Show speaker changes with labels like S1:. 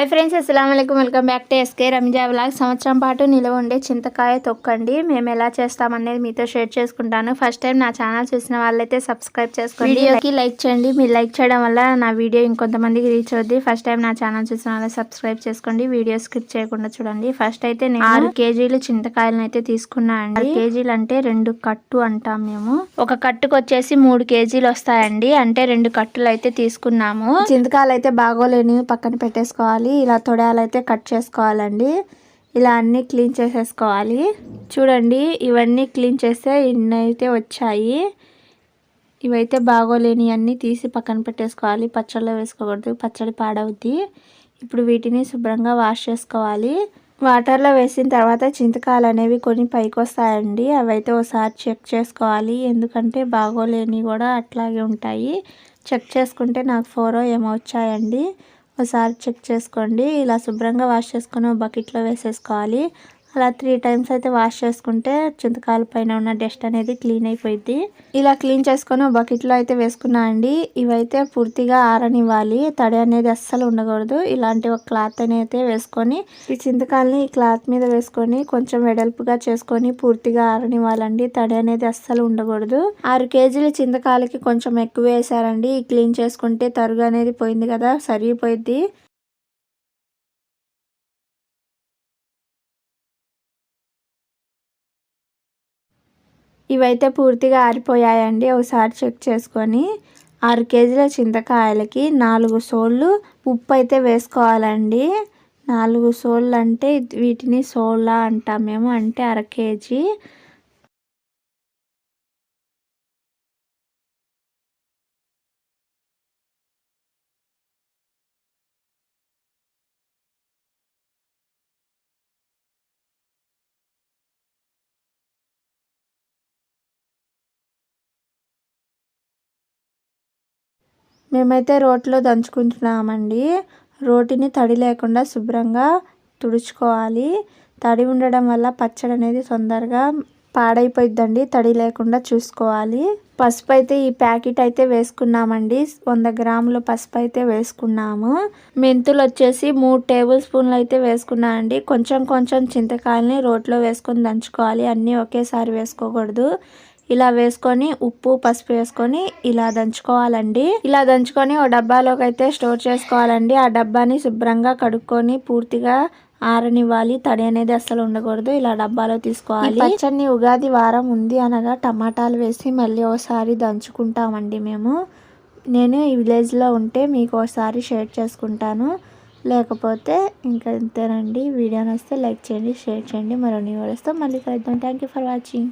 S1: High friends అస్సలం అయికం welcome back to SK Ranja blog సంవత్సరం పాటు నిలవ ఉండే చింతకాయ తొక్కండి. మేము ఎలా చేస్తామనేది మీతో షేర్ చేసుకుంటాను. ఫస్ట్ టైం నా ఛానల్ చూసిన వాళ్ళైతే సబ్స్క్రైబ్ చేసుకోండి. వీడియోకి లైక్ చేయండి. మీరు లైక్ చేయడం వల్ల నా వీడియో ఇంకొంతమందికి రీచ్ అవుద్ది. ఫస్ట్ టైం నా ఛానల్ చూసిన వాళ్ళే సబ్స్క్రైబ్ చేసుకోండి. వీడియో స్కిప్ చేయకుండా చూడండి. ఫస్ట్ అయితే నేను ఆరు కేజీలు చింతకాయలను అయితే తీసుకున్నా అండి. కేజీలు అంటే రెండు కట్టు అంటాం మేము. ఒక కట్టుకు వచ్చేసి మూడు కేజీలు వస్తాయండి. అంటే రెండు కట్టులు అయితే తీసుకున్నాము. చింతకాయలు అయితే బాగోలేని పక్కన పెట్టేసుకోవాలి. చేసుకోవాలి ఇలా తొడాలైతే కట్ చేసుకోవాలండి. ఇలా అన్నీ క్లీన్ చేసేసుకోవాలి. చూడండి ఇవన్నీ క్లీన్ చేస్తే ఇన్నైతే వచ్చాయి. ఇవైతే బాగోలేని అన్నీ తీసి పక్కన పెట్టేసుకోవాలి. పచ్చడిలో వేసుకోకూడదు పచ్చడి పాడవుద్ది. ఇప్పుడు వీటిని శుభ్రంగా వాష్ చేసుకోవాలి. వాటర్లో వేసిన తర్వాత చింతకాయలు అనేవి కొన్ని పైకి వస్తాయండి. అవైతే ఒకసారి చెక్ చేసుకోవాలి. ఎందుకంటే బాగోలేని కూడా అట్లాగే ఉంటాయి. చెక్ చేసుకుంటే నాకు ఫోరో ఏమో వచ్చాయండి. ఒకసారి చెక్ చేసుకోండి. ఇలా శుభ్రంగా వాష్ చేసుకొని బకెట్లో వేసేసుకోవాలి. అలా త్రీ టైమ్స్ అయితే వాష్ చేసుకుంటే చింతకాయల పైన ఉన్న డస్ట్ అనేది క్లీన్ అయిపోయింది ఇలా క్లీన్ చేసుకొని బకెట్లో అయితే వేసుకున్నా అండి. ఇవైతే పూర్తిగా ఆరనివ్వాలి. తడి అనేది అస్సలు ఉండకూడదు. ఇలాంటి ఒక క్లాత్ అనేది వేసుకొని ఈ చింతకాయలని ఈ క్లాత్ మీద వేసుకొని కొంచెం వెడల్పుగా చేసుకొని పూర్తిగా ఆరనివ్వాలండి. తడి అనేది అస్సలు ఉండకూడదు. ఆరు కేజీల చింతకాయలకి కొంచెం ఎక్కువ వేసారండి. క్లీన్ చేసుకుంటే తరుగు అనేది పోయింది కదా సరిగిపోయింది ఇవైతే పూర్తిగా ఆరిపోయాయండి. ఒకసారి చెక్ చేసుకొని ఆరు కేజీల చింతకాయలకి నాలుగు సోళ్ళు ఉప్పు అయితే వేసుకోవాలండి. నాలుగు సోళ్ళు అంటే వీటిని సోళ్ళ అంటాం మేము అంటే అర కేజీ. మేమైతే రోట్లో దంచుకుంటున్నామండి. రోటిని తడి లేకుండా శుభ్రంగా తుడుచుకోవాలి. తడి ఉండడం వల్ల పచ్చడి అనేది తొందరగా పాడైపోయిద్దండి. తడి లేకుండా చూసుకోవాలి. పసుపు అయితే ఈ ప్యాకెట్ అయితే వేసుకున్నామండి. వంద గ్రాముల పసుపు అయితే వేసుకున్నాము. మెంతులు వచ్చేసి మూడు టేబుల్ స్పూన్లు అయితే వేసుకున్నామండి కొంచెం కొంచెం చింతకాయలని రోట్లో వేసుకొని దంచుకోవాలి. అన్నీ ఒకేసారి వేసుకోకూడదు. ఇలా వేసుకొని ఉప్పు పసుపు వేసుకొని ఇలా దంచుకోవాలండి. ఇలా దంచుకొని ఓ డబ్బాలోకి అయితే స్టోర్ చేసుకోవాలండి. ఆ డబ్బాని శుభ్రంగా కడుక్కొని పూర్తిగా ఆరనివ్వాలి. తడి అనేది అసలు ఉండకూడదు. ఇలా డబ్బాలో తీసుకోవాలి. పచ్చడిని ఉగాది వారం ఉంది అనగా టమాటాలు వేసి మళ్ళీ ఒకసారి దంచుకుంటామండి మేము. నేను ఈ విలేజ్లో ఉంటే మీకు ఒకసారి షేర్ చేసుకుంటాను. లేకపోతే ఇంకా ఇంతేనండి. వీడియో వస్తే లైక్ చేయండి షేర్ చేయండి. మరో న్యూ వస్తే మళ్ళీ కలుద్దాం. Thank for watching.